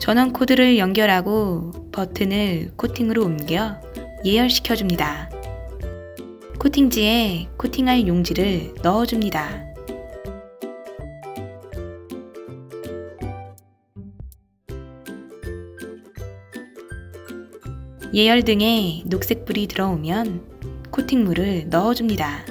전원 코드를 연결하고 버튼을 코팅으로 옮겨 예열시켜 줍니다. 코팅지에 코팅할 용지를 넣어줍니다. 예열 등에 녹색불이 들어오면 코팅물을 넣어줍니다.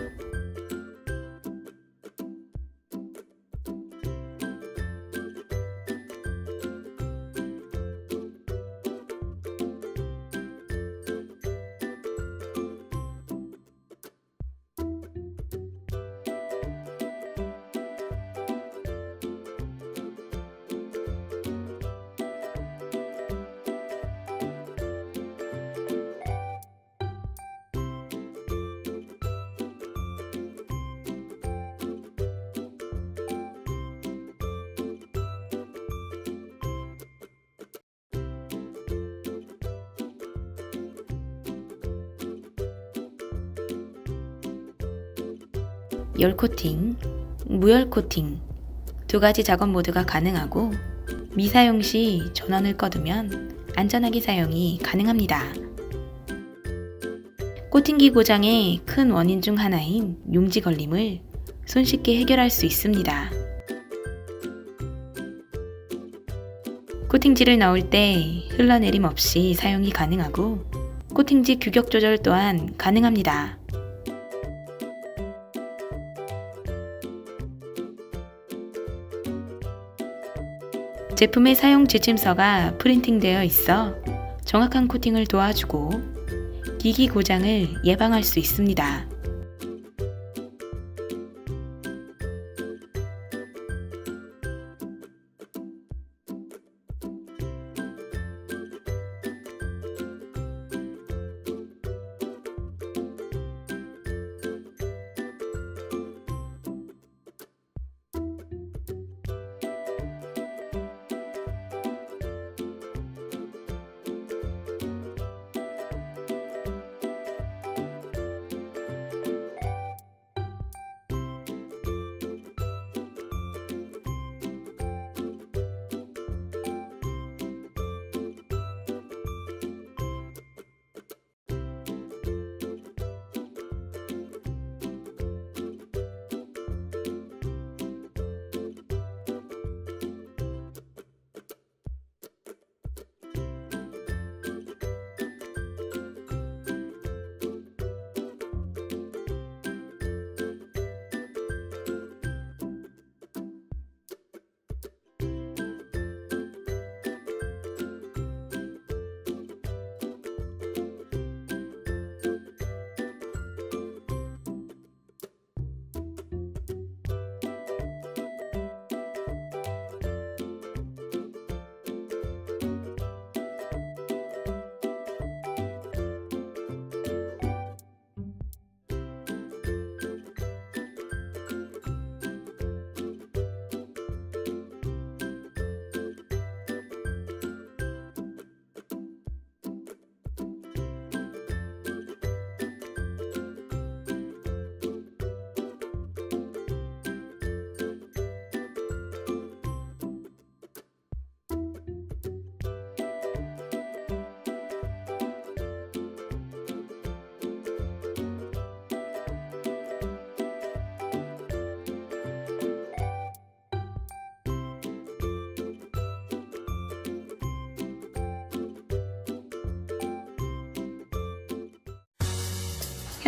열 코팅, 무열 코팅 두 가지 작업 모드가 가능하고 미사용 시 전원을 꺼두면 안전하게 사용이 가능합니다. 코팅기 고장의 큰 원인 중 하나인 용지 걸림을 손쉽게 해결할 수 있습니다. 코팅지를 넣을 때 흘러내림 없이 사용이 가능하고 코팅지 규격 조절 또한 가능합니다. 제품의 사용 지침서가 프린팅되어 있어 정확한 코팅을 도와주고 기기 고장을 예방할 수 있습니다.